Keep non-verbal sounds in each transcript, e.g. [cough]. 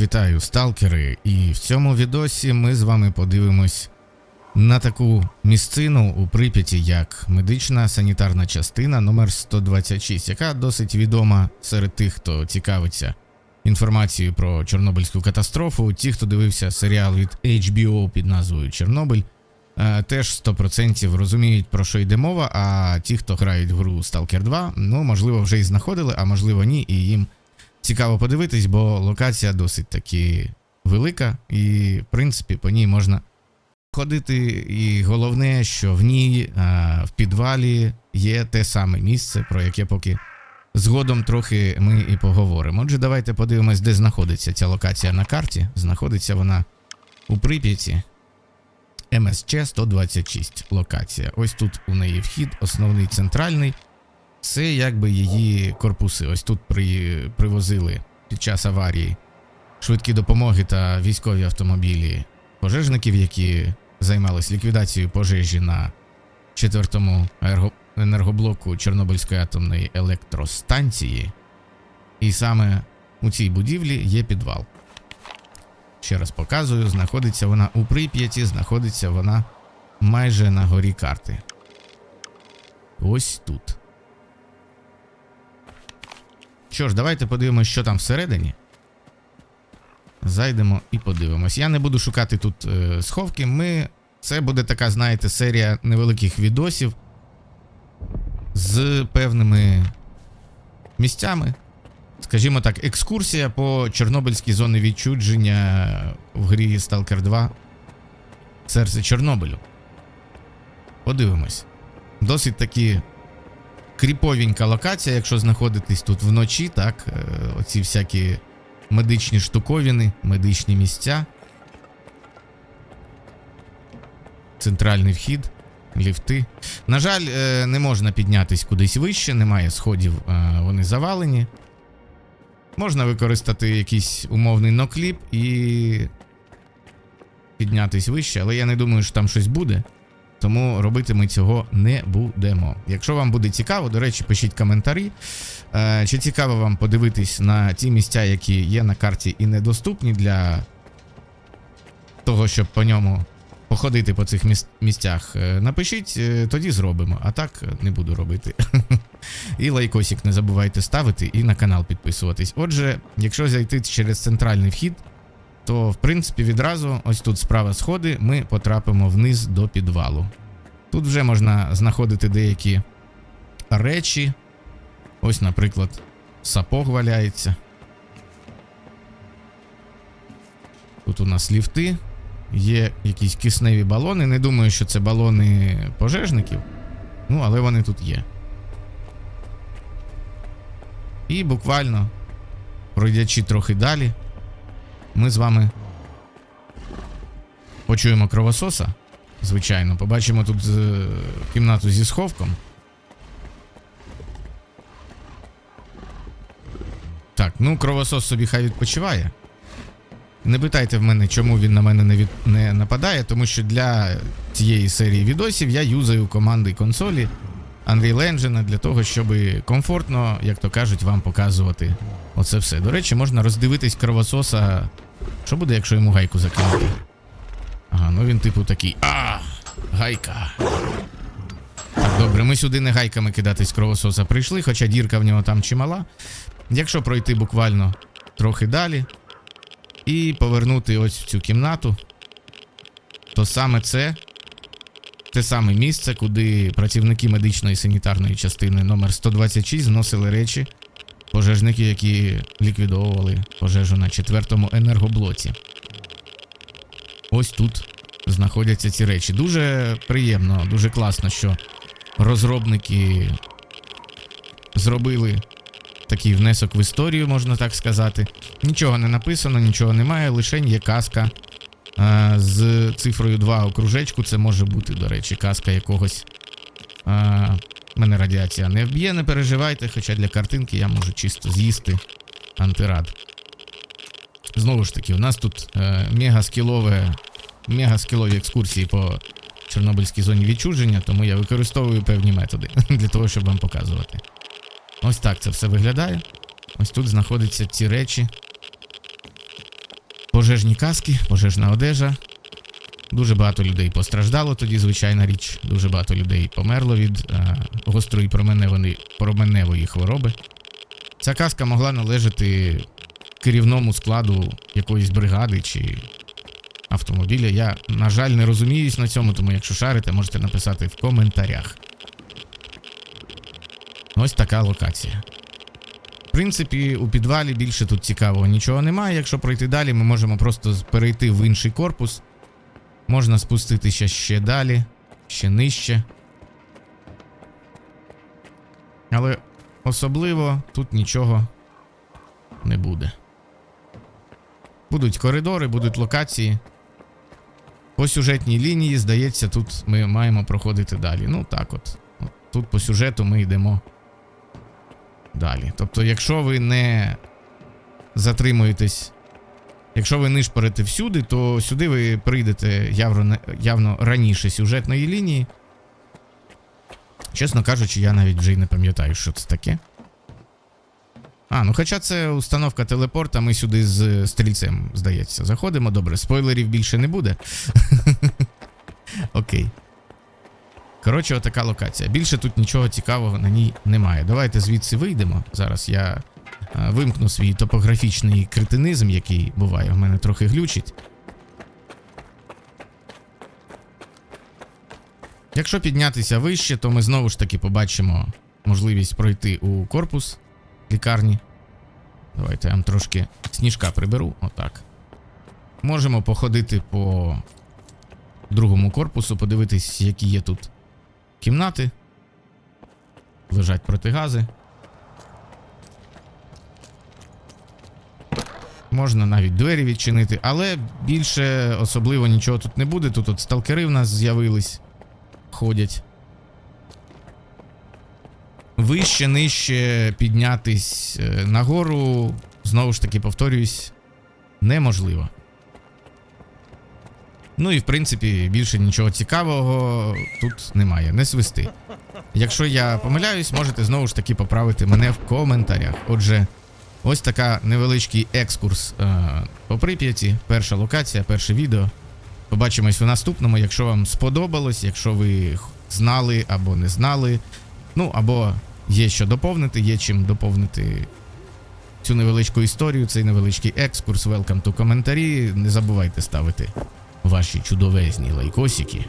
Вітаю, сталкери! І в цьому відосі ми з вами подивимось на таку місцину у Прип'яті, як медична санітарна частина номер 126, яка досить відома серед тих, хто цікавиться інформацією про Чорнобильську катастрофу. Ті, хто дивився серіал від HBO під назвою Чорнобиль, е, теж 100% розуміють, про що йде мова. А ті, хто грають в гру Stalker 2, ну можливо, вже і знаходили, а можливо ні, і їм цікаво подивитись, бо локація досить таки велика, і, в принципі, по ній можна ходити. І головне, що в ній, а, в підвалі, є те саме місце, про яке поки згодом трохи ми і поговоримо. Отже, давайте подивимось, де знаходиться ця локація на карті. Знаходиться вона у Прип'яті. МСЧ 126 локація. Ось тут у неї вхід, основний центральний. Це якби її корпуси. Ось тут при, привозили під час аварії швидкі допомоги та військові автомобілі пожежників, які займались ліквідацією пожежі на четвертому ерго- енергоблоку Чорнобильської атомної електростанції. І саме у цій будівлі є підвал. Ще раз показую, знаходиться вона у Прип'яті, знаходиться вона майже на горі карти. Ось тут. Що ж, давайте подивимось, що там всередині. Зайдемо і подивимось. Я не буду шукати тут е, сховки. Ми. Це буде така, знаєте, серія невеликих відосів з певними місцями. Скажімо так, екскурсія по Чорнобильській зоні відчудження в грі Stalker 2 Серце Чорнобилю. Подивимось. Досить таки кріповенька локація, якщо знаходитесь тут вночі, так, е, оці всякі медичні штуковини, медичні місця. Центральний вхід, ліфти. На жаль, е, не можна піднятись кудись вище, немає сходів, е, вони завалені. Можна використати якийсь умовний нокліп і піднятись вище, але я не думаю, що там щось буде. Тому робити ми цього не будемо. Якщо вам буде цікаво, до речі, пишіть коментарі. Е, Чи цікаво вам подивитись на ті місця, які є на карті і недоступні для того, щоб по ньому походити по цих місцях. Е, Напишіть, е, тоді зробимо. А так не буду робити. [laughs] І лайкосик не забувайте ставити і на канал підписуватись. Отже, якщо зайти через центральний вхід, то в принципі відразу ось тут справа сходи, ми потрапимо вниз до підвалу. Тут вже можна знаходити деякі речі. Ось, наприклад, сапог валяється. Тут у нас ліфти, є якісь кисневі балони. Не думаю, що це балони пожежників. Ну, але вони тут є. І буквально, пройдячи трохи далі, ми з вами почуємо кровососа. Звичайно, побачимо тут е, кімнату зі сховком. Так, ну кровосос собі хай відпочиває. Не питайте в мене, чому він на мене не, від... не нападає, тому що для цієї серії відосів я юзаю команди консолі Unreal Engine для того, щоб комфортно, як то кажуть, вам показувати оце все. До речі, можна роздивитись кровососа. Що буде, якщо йому гайку закинути? Ага, ну він типу такий. А! Гайка. Так, добре, ми сюди не гайками кидатись кровососа прийшли, хоча дірка в нього там чимала. Якщо пройти буквально трохи далі і повернути ось в цю кімнату, то саме це те саме місце, куди працівники медичної санітарної частини номер 126 зносили речі пожежники, які ліквідовували пожежу на четвертому енергоблоці. Ось тут знаходяться ці речі. Дуже приємно, дуже класно, що розробники зробили такий внесок в історію, можна так сказати. Нічого не написано, нічого немає, лише є казка а, з цифрою 2 у кружечку. Це може бути, до речі, казка якогось. А, мене радіація не вб'є, не переживайте, хоча для картинки я можу чисто з'їсти антирад. Знову ж таки, у нас тут е, мегаскілове, мегаскілові екскурсії по Чорнобильській зоні відчуження, тому я використовую певні методи [laughs] для того, щоб вам показувати. Ось так це все виглядає. Ось тут знаходяться ці речі, пожежні каски, пожежна одежа. Дуже багато людей постраждало тоді, звичайна річ. Дуже багато людей померло від е, гострої променевої, променевої хвороби. Ця каска могла належати керівному складу якоїсь бригади чи автомобіля. Я, на жаль, не розуміюсь на цьому, тому якщо шарите, можете написати в коментарях. Ось така локація. В принципі, у підвалі більше тут цікавого нічого немає. Якщо пройти далі, ми можемо просто перейти в інший корпус. Можна спуститися ще далі, ще нижче. Але особливо тут нічого не буде. Будуть коридори, будуть локації. По сюжетній лінії, здається, тут ми маємо проходити далі. Ну так от. Тут по сюжету ми йдемо далі. Тобто, якщо ви не затримуєтесь, якщо ви нишпорите всюди, то сюди ви прийдете явно, явно раніше сюжетної лінії. Чесно кажучи, я навіть вже й не пам'ятаю, що це таке. А, ну хоча це установка телепорта, ми сюди з стрільцем, здається, заходимо. Добре, спойлерів більше не буде. [laughs] Окей. Коротше, отака локація. Більше тут нічого цікавого на ній немає. Давайте звідси вийдемо. Зараз я вимкну свій топографічний кретинизм, який буває, в мене трохи глючить. Якщо піднятися вище, то ми знову ж таки побачимо можливість пройти у корпус лікарні. Давайте я вам трошки сніжка приберу. Отак. Можемо походити по другому корпусу, подивитись, які є тут кімнати. Лежать протигази. Можна навіть двері відчинити, але більше особливо нічого тут не буде. Тут от сталкери в нас з'явились, ходять. Вище, нижче піднятись е, нагору, знову ж таки, повторююсь, неможливо. Ну і в принципі більше нічого цікавого тут немає. Не свисти. Якщо я помиляюсь, можете знову ж таки поправити мене в коментарях. Отже, ось така невеличкий екскурс е, по Прип'яті. Перша локація, перше відео. Побачимось у наступному. Якщо вам сподобалось, якщо ви знали або не знали. Ну, або є що доповнити, є чим доповнити цю невеличку історію, цей невеличкий екскурс. Welcome to коментарі. Не забувайте ставити ваші чудовезні лайкосики.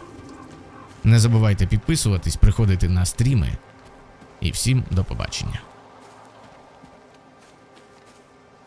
Не забувайте підписуватись, приходити на стріми. І всім до побачення.